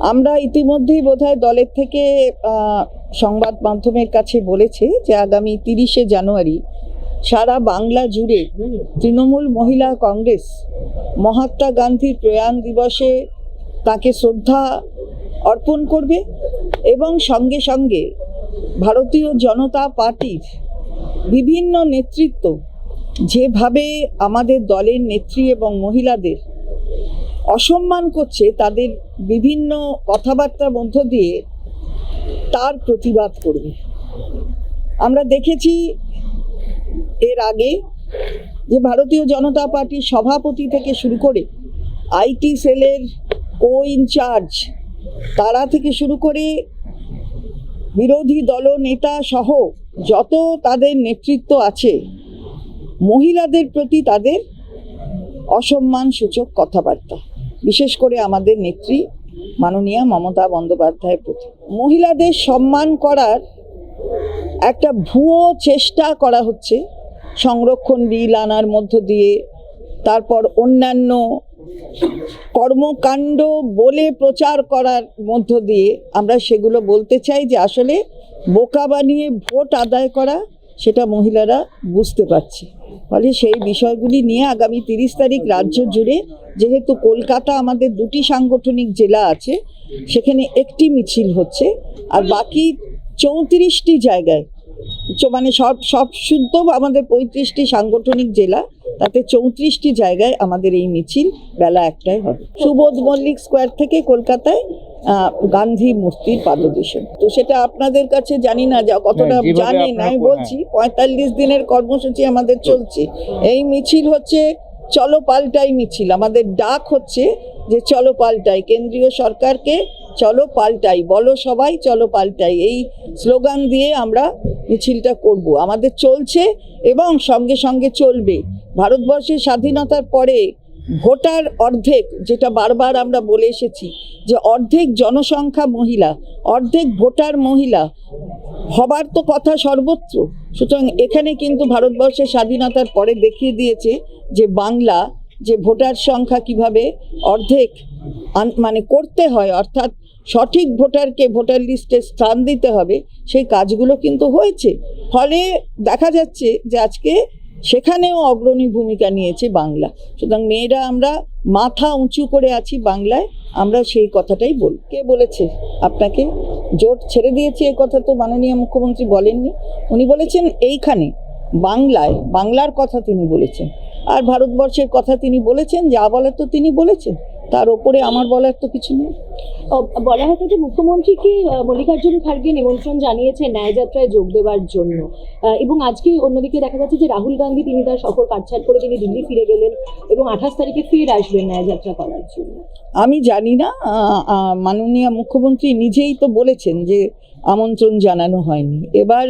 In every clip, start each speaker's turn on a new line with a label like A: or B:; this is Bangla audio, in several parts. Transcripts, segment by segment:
A: আমরা ইতিমধ্যেই বোধহয় দলের থেকে সংবাদ মাধ্যমের কাছে বলেছে যে আগামী তিরিশে জানুয়ারি সারা বাংলা জুড়ে তৃণমূল মহিলা কংগ্রেস, মহাত্মা গান্ধীর প্রয়াণ দিবসে তাকে শ্রদ্ধা অর্পণ করবে এবং সঙ্গে সঙ্গে ভারতীয় জনতা পার্টির বিভিন্ন নেতৃত্ব যেভাবে আমাদের দলের নেত্রী এবং মহিলাদের অসম্মান করছে তাদের বিভিন্ন কথাবার্তার মধ্য দিয়ে তার প্রতিবাদ করবে। আমরা দেখেছি এর আগে যে ভারতীয় জনতা পার্টির সভাপতি থেকে শুরু করে আইটি সেলের কো ইনচার্জ তারা থেকে শুরু করে বিরোধী দল নেতা সহ যত তাদের নেতৃত্ব আছে, মহিলাদের প্রতি তাদের অসম্মান সূচক কথাবার্তা। বিশেষ করে আমাদের নেত্রী মাননীয়া মমতা বন্দ্যোপাধ্যায়ের প্রতি। মহিলাদের সম্মান করার একটা ভুয়ো চেষ্টা করা হচ্ছে। সংরক্ষণ বিল আনার মধ্য দিয়ে, তারপর অন্যান্য কর্মকাণ্ড বলে প্রচার করার মধ্য দিয়ে আমরা সেগুলো বলতে চাই যে আসলে বোকা বানিয়ে ভোট আদায় করা, সেটা মহিলারা বুঝতে পারছে। ফলে সেই বিষয়গুলি নিয়ে আগামী তিরিশ তারিখ রাজ্য জুড়ে যেহেতু কলকাতা আমাদের দুটি সাংগঠনিক জেলা আছে, সেখানে একটি মিছিল হচ্ছে, আর বাকি চৌত্রিশটি জায়গায় মানে সব সব শুদ্ধ আমাদের পঁয়ত্রিশটি সাংগঠনিক জেলা তাতে চৌত্রিশটি জায়গায় আমাদের এই মিছিল বেলা একটায় হবে। সুবোধ মল্লিক স্কোয়ার থেকে কলকাতায় গান্ধী মূর্তির পাদদেশে। তো সেটা আপনাদের কাছে জানি না যা কতটা
B: হ্যাঁ,
A: জানেন আমি বলছি। পঁয়তাল্লিশ দিনের কর্মসূচি আমাদের চলছে। এই মিছিল হচ্ছে চলো পাল্টাই মিছিল। আমাদের ডাক হচ্ছে যে চলো পাল্টাই। কেন্দ্রীয় সরকারকে চলো পাল্টাই, বলো সবাই চলো পাল্টাই। এই স্লোগান দিয়ে আমরা মিছিলটা করব। আমাদের চলছে এবং সঙ্গে সঙ্গে চলবে। ভারতবর্ষের স্বাধীনতার পরে ভোটার অর্ধেক, যেটা বারবার আমরা বলে এসেছি, যে অর্ধেক জনসংখ্যা মহিলা, অর্ধেক ভোটার মহিলা, হবার তো কথা সর্বত্র। সুতরাং এখানে কিন্তু ভারতবর্ষের স্বাধীনতার পরে দেখিয়ে দিয়েছে যে বাংলা, যে ভোটার সংখ্যা কীভাবে অর্ধেক মানে করতে হয়, অর্থাৎ সঠিক ভোটারকে ভোটার লিস্টে স্থান দিতে হবে, সেই কাজগুলো কিন্তু হয়েছে। ফলে দেখা যাচ্ছে যে আজকে সেখানেও অগ্রণী ভূমিকা নিয়েছে বাংলা। সুতরাং মেয়েরা আমরা মাথা উঁচু করে আছি বাংলায়, আমরা সেই কথাটাই বল, কে বলেছে? আপনাকে জোট ছেড়ে দিয়েছে এ কথা তো মাননীয় মুখ্যমন্ত্রী বলেননি। উনি বলেছেন এইখানে, বাংলায়, বাংলার কথা তিনি বলেছেন। আর ভারতবর্ষের কথা তিনি বলেছেন, যা বলার তো তিনি বলেছেন। তার ওপরে আমার বলার তো কিছু নেই।
C: বলা হতো যে মুখ্যমন্ত্রীকে মল্লিকার্জুন খার্গে নিমন্ত্রণ জানিয়েছে ন্যায়যাত্রায় যোগ দেওয়ার জন্য। এবং আজকে অন্যদিকে দেখা যাচ্ছে যে রাহুল গান্ধী তিনি তার সফর কাটছাট করে তিনি দিল্লি ফিরে গেলেন এবং আঠাশ তারিখে ফের আসবেন ন্যায়যাত্রা করার জন্য।
A: আমি জানি না মাননীয় মুখ্যমন্ত্রী নিজেই তো বলেছেন যে আমন্ত্রণ জানানো হয়নি। এবার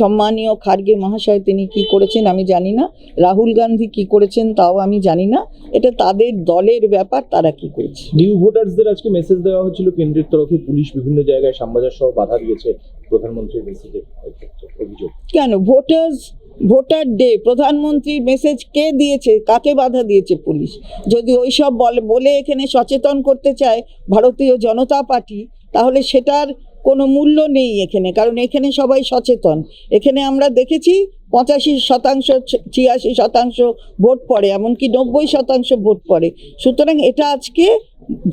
A: সম্মানীয় খার্গে মহাশয় তিনি কি করেছেন আমি জানি না। রাহুল গান্ধী কি করেছেন তাও আমি জানি না। এটা তাদের দলের ব্যাপার তারা কি করেছে?
B: নিউ ভোটার্সদের আজকে মেসেজ দেওয়া হয়েছিল কেন্দ্রের তরফে। পুলিশ বিভিন্ন জায়গায় শ্যামবাজার সহ বাধা দিয়েছে প্রধানমন্ত্রীর মেসেজের অভিযোগ।
A: কেন? ভোটার্স ভোটার ডে প্রধানমন্ত্রীর মেসেজ কে দিয়েছে? কাকে বাধা দিয়েছে পুলিশ? যদি ওইসব বলে বলে এখানে সচেতন করতে চায় ভারতীয় জনতা পার্টি তাহলে সেটার কোনো মূল্য নেই এখানে, কারণ এখানে সবাই সচেতন। এখানে আমরা দেখেছি পঁচাশি শতাংশ ছিয়াশি শতাংশ ভোট পড়ে, এমনকি নব্বই শতাংশ ভোট পড়ে। সুতরাং এটা আজকে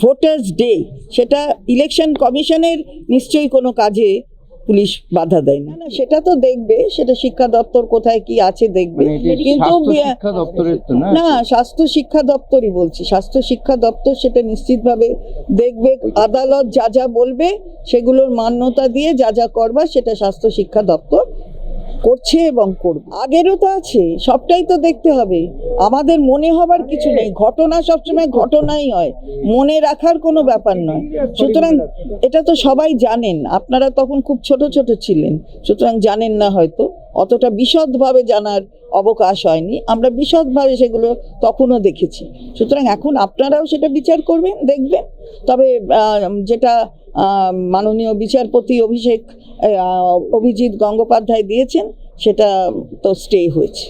A: ভোটার্স ডে, সেটা ইলেকশন কমিশনের নিশ্চয়ই কোনো কাজে পুলিশ বাধা দেয় না। না, সেটা তো দেখবে সেটা শিক্ষা দপ্তর কোথায় কি আছে দেখবে।
D: মানে
A: কিন্তু
D: না?
A: না স্বাস্থ্য শিক্ষা দপ্তরই বলছি। স্বাস্থ্য শিক্ষা দপ্তর সেটা নিশ্চিতভাবে দেখবে আদালত যা যা বলবে সেগুলোর মান্যতা দিয়ে যা যা করবার সেটা স্বাস্থ্য শিক্ষা দপ্তর করছে এবং করবে। আগেরও তো আছে, সবটাই তো দেখতে হবে। আমাদের মনে হবার কিছু নেই, ঘটনা সবসময় ঘটনাই হয়, মনে রাখার কোনো ব্যাপার নয়। সুতরাং এটা তো সবাই জানেন, আপনারা তখন খুব ছোট ছোট ছিলেন, সুতরাং জানেন না হয়তো, অতটা বিশদভাবে জানার অবকাশ হয়নি। আমরা বিশদভাবে সেগুলো তখনও দেখেছি। সুতরাং এখন আপনারাও সেটা বিচার করবেন, দেখবেন। তবে যেটা মাননীয় বিচারপতি অভিষেক অভিজিৎ গঙ্গোপাধ্যায় দিয়েছেন, সেটা তো স্টে হয়েছে।